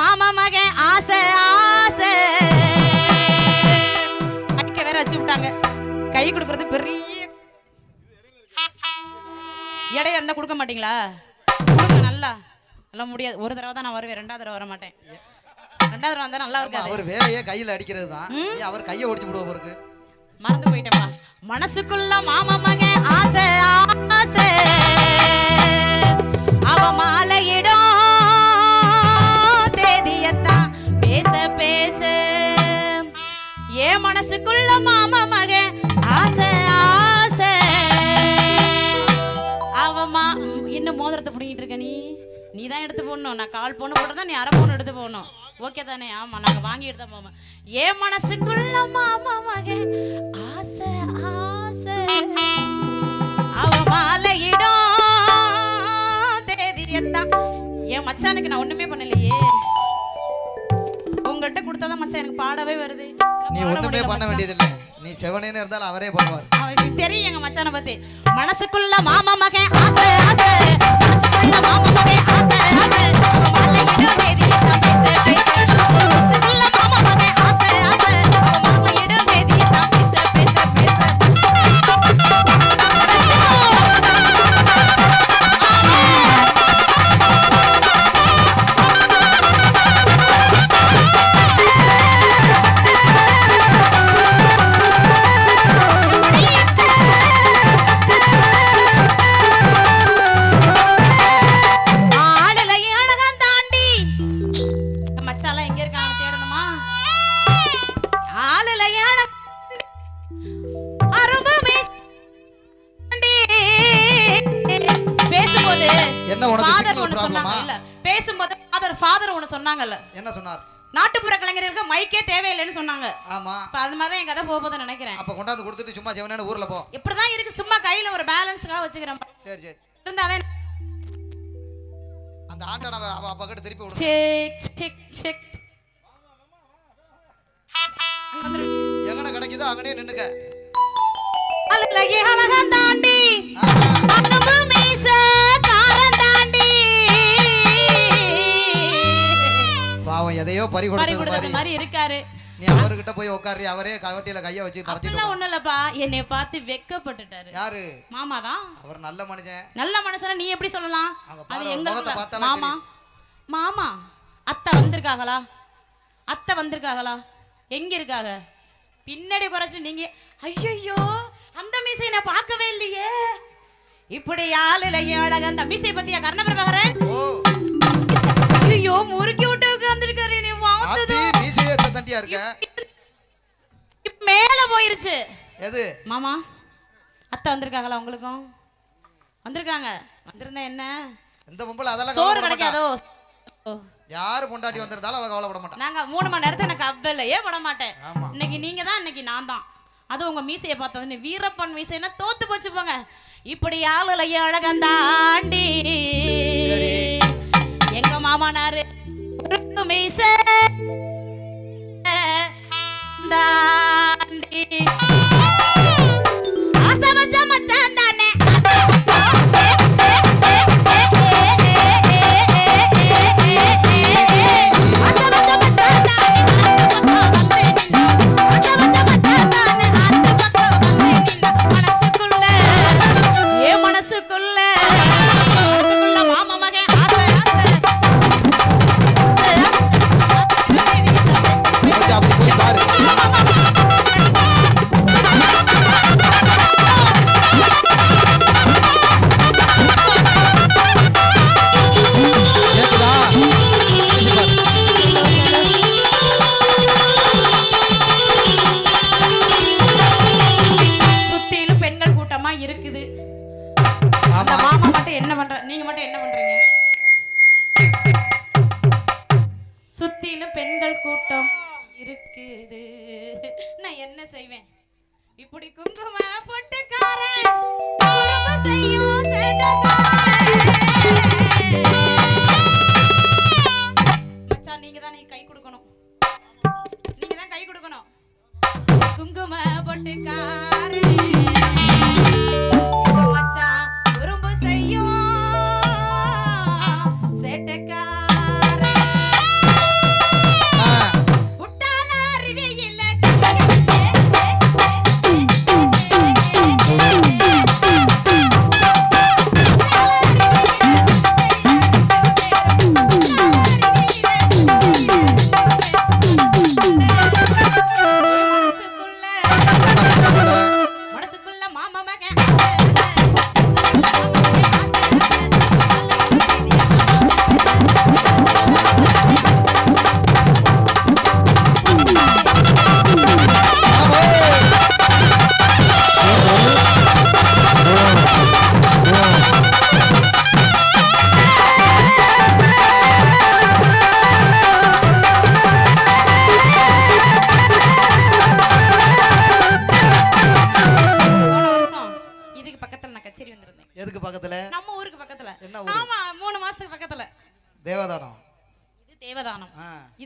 மாமா மகன் ஆசை ஆசை. அடிக்க வேற வச்சு விட்டாங்க. கை கொடுக்கறது பெரிய இடையா இருந்தா கொடுக்க மாட்டீங்களா? கொடுங்க நல்லா. நல்லா முடியாது. ஒரு தடவை தான் நான் வருவேன். ரெண்டாவது தடவை வர மாட்டேன். ரெண்டாவது தடவை வந்தா நல்லா இருக்காது. அவர் வேலையே கையில அடிக்கிறது தான். அவர் கையை ஒடிச்சு விடுவோம் அவருக்கு மறந்து போயிட்டேன்பா மனசுக்குள்ள மாமா மகன் ஆசை. தான் எடுத்து போடணும். நான் கால் பொண்ணு போட்டதா நீ அரை பொண்ணு எடுத்து போகணும் ஓகே தானே? ஆமா நாங்க வாங்கி எடுத்த போவோம். ஏன் மனசுக்குள்ள மாமா மகன் ஆசை ஆசை. அவ மாலையிடும் தேதியத்தான். என் மச்சானுக்கு நான் ஒண்ணுமே பண்ணலையே. உங்கள்கிட்ட கொடுத்தாதான் மச்சான் எனக்கு பாடவே வருது. நீ ஒண்ணுமே பண்ண. வேண்டியதில்லை. நீ செவனேன்னு இருந்தாலும் அவரே பண்ணுவார். தெரியும் எங்க மச்சான பத்தி. மனசுக்குள்ள மாமா மகன் ஆசை ஆசை. சொன்னாங்கல்ல. என்ன சொன்னார்? நாட்டுப்புற கலைஞர்களுக்கு மைக்கே தேவையில்லைன்னு சொன்னாங்க. ஆமா. இப்ப அது மாதிரி என் கதை போக போதுன்னு நினைக்கிறேன். அப்ப கொண்டாந்து கொடுத்துட்டு சும்மா செவனேன்னு ஊர்ல போ. இப்படிதான் இருக்கு. சும்மா கையில ஒரு பேலன்ஸ்க்காக வச்சுக்கிறேன். சரி சரி. இருந்தாதே அந்த ஆட்டை அவ அப்பா கிட்ட திருப்பி விடு செக் செக் செக். எங்கன கிடைக்குதோ அங்கனே நின்னுக்க. அழகே அழகன் தாண்டி. பறி கொடுத்தது மாதிரி. இருக்காரு. நீ அவர்கிட்ட போய் உட்காரு அவரே கவட்டியில கைய வச்சு அப்படிலாம் ஒண்ணும் இல்லப்பா என்னை பார்த்து வெக்கப்பட்டுட்டாரு. யாரு? மாமா தான் அவர் நல்ல மனுஷன். நல்ல மனுஷன நீ எப்படி சொல்லலாம்? அது எங்க மாமா மாமா அத்தை வந்திருக்காங்களா? அத்தை வந்திருக்காங்களா? எங்க இருக்காங்க? பின்னாடி குறைச்சு நீங்க ஐயோ அந்த மீசை நான் பார்க்கவே இல்லையே. இப்படி ஆளுல அழக அந்த மீசை பத்தியா கர்ணபிரபாகரன் ஐயோ முறுக்கி விட்டு தண்டியா இருக்க? மேல போயிருச்சு. எது? மாமா அத்தை வந்திருக்காங்களா உங்களுக்கும்? வந்திருக்காங்க. வந்திருந்தா என்ன? இந்த பொம்பளை அதெல்லாம் சோறு. கிடைக்காதோ. யாரு பொண்டாட்டி வந்திருந்தாலும் அவ கவலைப்பட மாட்டான் நாங்க மூணு மணி நேரத்தை எனக்கு அவ்வளையே பட மாட்டேன். இன்னைக்கு நீங்க தான் இன்னைக்கு நான் தான். அது உங்க மீசையை பார்த்தது வீரப்பன் மீசைன்னா தோத்து போச்சு போங்க. இப்படி ஆளுலைய அழகந்தாண்டி. எங்க மாமனாரு மீசை. தாண்டி அந்த ஆமா மாமா மட்டும் என்ன பண்ற நீங்க மட்டும் என்ன பண்றீங்க? சுத்திலும் பெண்கள் கூட்டம் இருக்குது. நான் என்ன செய்வேன்? இப்படி குங்கும பொட்டுக்காரன் செய்யும் மச்சான் நீங்க தான் கை கொடுக்கணும். நீங்க தான் கை கொடுக்கணும். குங்கும பொட்டுக்காரன்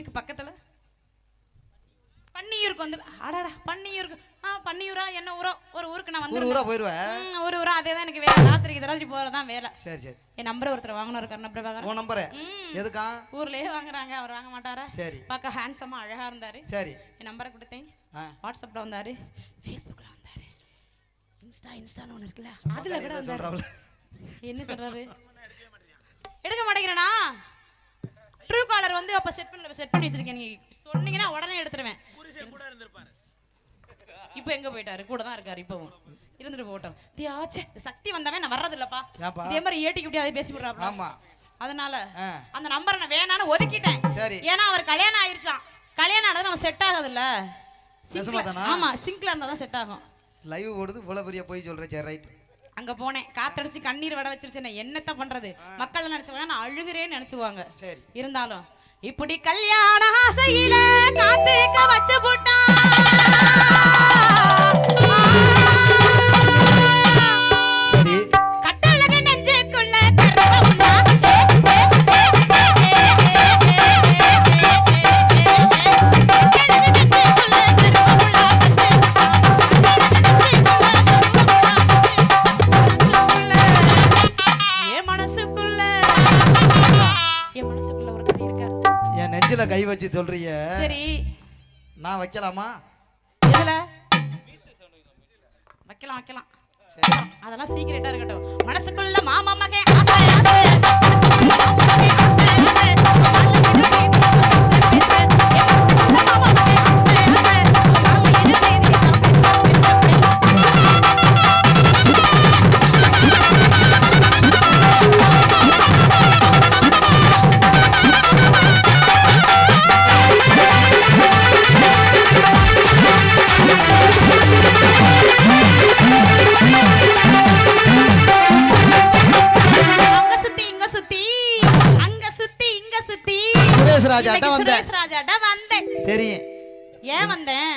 இதுக்கு பக்கத்துல? பன்னியூருக்கு வந்து அடாடா பன்னியூருக்கு. ஆ பன்னியூரா என்ன ஊரோ? ஒரு ஊருக்கு நான் வந்து ஊரா போயிருவேன் ஒரு ஊரா அதே தான் எனக்கு வேலை. ராத்திரிக்கு ராத்திரி போறதான் வேலை. சரி சரி. என் நம்பர் ஒருத்தர் வாங்கணும் இருக்காரு பிரபாகர் உன் நம்பரு. எதுக்கா ஊர்லயே வாங்குறாங்க அவர் வாங்க மாட்டாரா? சரி. பார்க்க ஹேண்ட்ஸமா அழகா இருந்தாரு. சரி. என் நம்பரை கொடுத்தேன். வாட்ஸ்அப்ல வந்தாரு. ஃபேஸ்புக்ல வந்தாரு. இன்ஸ்டா இன்ஸ்டான்னு ஒன்று இருக்குல்ல அதுல கூட என்ன சொல்றாரு? எடுக்க மாட்டேங்கிறனா? ட்ரூ காலர் வந்து அப்ப செட் பண்ணல செட் பண்ணி வச்சிருக்கேன். நீங்க சொன்னீங்கன்னா உடனே எடுத்துருவேன். இப்போ எங்க போயிட்டாரு? கூட தான் இருக்காரு இப்பவும். இருந்துட்டு போகட்டும். தியாச்சே சக்தி வந்தவன் நான் வர்றது இல்லப்பா? இதே மாதிரி ஏட்டிக்கு இப்படி அதை பேசி விடுறாப்ல. ஆமா. அதனால அந்த நம்பரை நான் வேணான்னு ஒதுக்கிட்டேன். சரி. ஏன்னா அவர் கல்யாணம் ஆயிருச்சான் கல்யாணம் ஆனது நம்ம செட் சிங்க்ல- தானா? ஆமா சிங்க்ல இருந்தா தான் செட் ஆகும். லைவ் ஓடுது இவ்வளவு பெரிய போய் சொல்றேன் சரி ரைட் அங்க போனேன். காத்தடிச்சு கண்ணீர் வட வச்சிருச்சு. என்னத்த பண்றது? மக்கள் நினைச்சுவாங்க. நான் அழுகிறேன்னு நினைச்சுவாங்க. இருந்தாலும் இப்படி கல்யாண ஆசையில காத்துக்க வச்சு போட்டான் நெஞ்சில கை வச்சு சொல்றிய சரி. நான் வைக்கலாமா? எதுல? வைக்கலாம் வைக்கலாம். அதெல்லாம் சீக்கிரட்டா இருக்கட்டும். மனசுக்குள்ள மாமா மகன். ராஜாட்ட வந்தேன். சுரேஷ் ராஜாட்ட வந்தேன். தெரியும். ஏன் வந்தேன்?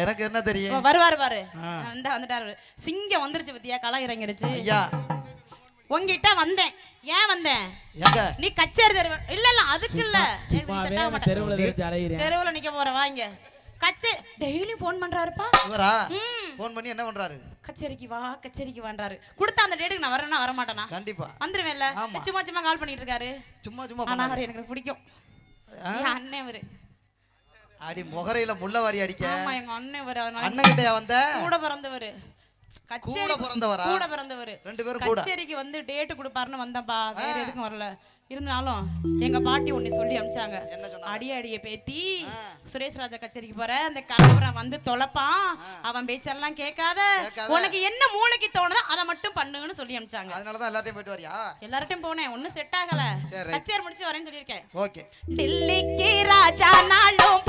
எனக்கு என்ன தெரியும்? வருவாரு பாரு. வந்து வந்துட்டாரு. சிங்கம் வந்துருச்சு பத்தியா? களை இறங்கிருச்சு. ஐயா. உங்ககிட்ட வந்தேன். ஏன் வந்தேன்? எங்க? நீ கச்சேரி தெருவு இல்ல இல்ல அதுக்கு இல்ல. தெருவில் நிக்க போறேன் வாங்க கச்சே டெய்லியும் ஃபோன் பண்றாருப்பா. இவரா? ம். ஃபோன் பண்ணி என்ன பண்றாரு? கச்சேரிக்கு வா கச்சேரிக்கு வான்றாரு. கொடுத்த அந்த டேட்டுக்கு நான் வரேன்னா வர மாட்டேனா கண்டிப்பா. வந்துருவேன்ல. சும்மா சும்மா கால் பண்ணிட்டு இருக்காரு. சும்மா சும்மா ஆனா எனக்கு பிடிக்கும். அண்ணன் அவரு அடி முகரையில முள்ள வாரி அடிக்க. ஆமா எங்க அண்ணன் அவரு அதனால அண்ணன் கிட்டயா வந்த? கூட பிறந்தவரு. கூட பிறந்தவரா? கூட பிறந்தவரு. ரெண்டு பேரும் கூட. கச்சேரிக்கு வந்து டேட் கொடுப்பாருன்னு வந்தப்பா வேற எதுக்கும் வரல. இருந்தாலும் எங்க பாட்டி ஒண்ணு சொல்லி அனுப்பிச்சாங்க. அடி அடிய பேத்தி. சுரேஷ் ராஜா கச்சேரிக்கு போற அந்த கலவரம் வந்து தொலைப்பான். அவன் பேச்செல்லாம் கேட்காத. உனக்கு என்ன மூளைக்கு தோணுதோ அதை மட்டும் பண்ணுங்கன்னு சொல்லி அனுப்பிச்சாங்க அதனாலதான் எல்லாத்தையும் போயிட்டு வரியா? எல்லார்ட்டையும் போனேன். ஒண்ணும் செட் ஆகல. சரி. கச்சேரி முடிச்சு வரேன்னு சொல்லியிருக்கேன். ஓகே. டில்லிக்கு ராஜா நாளும்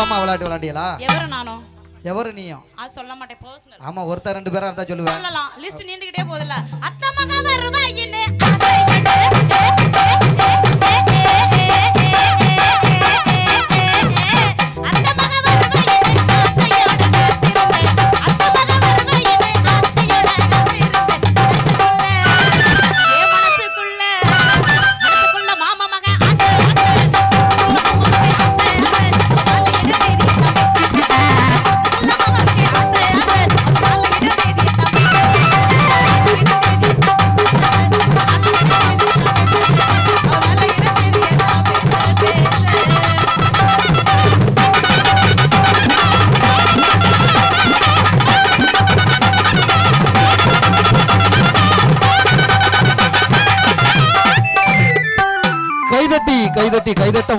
அப்பா அம்மா விளையாட்டு விளையாண்டியலா எவரு நானும். எவரு நீயும்? அது சொல்ல மாட்டேன் பர்சனல் ஆமா ஒருத்தர் ரெண்டு பேரா இருந்தா சொல்லுவேன். சொல்லலாம். லிஸ்ட் நீண்டுகிட்டே மக raíz de esta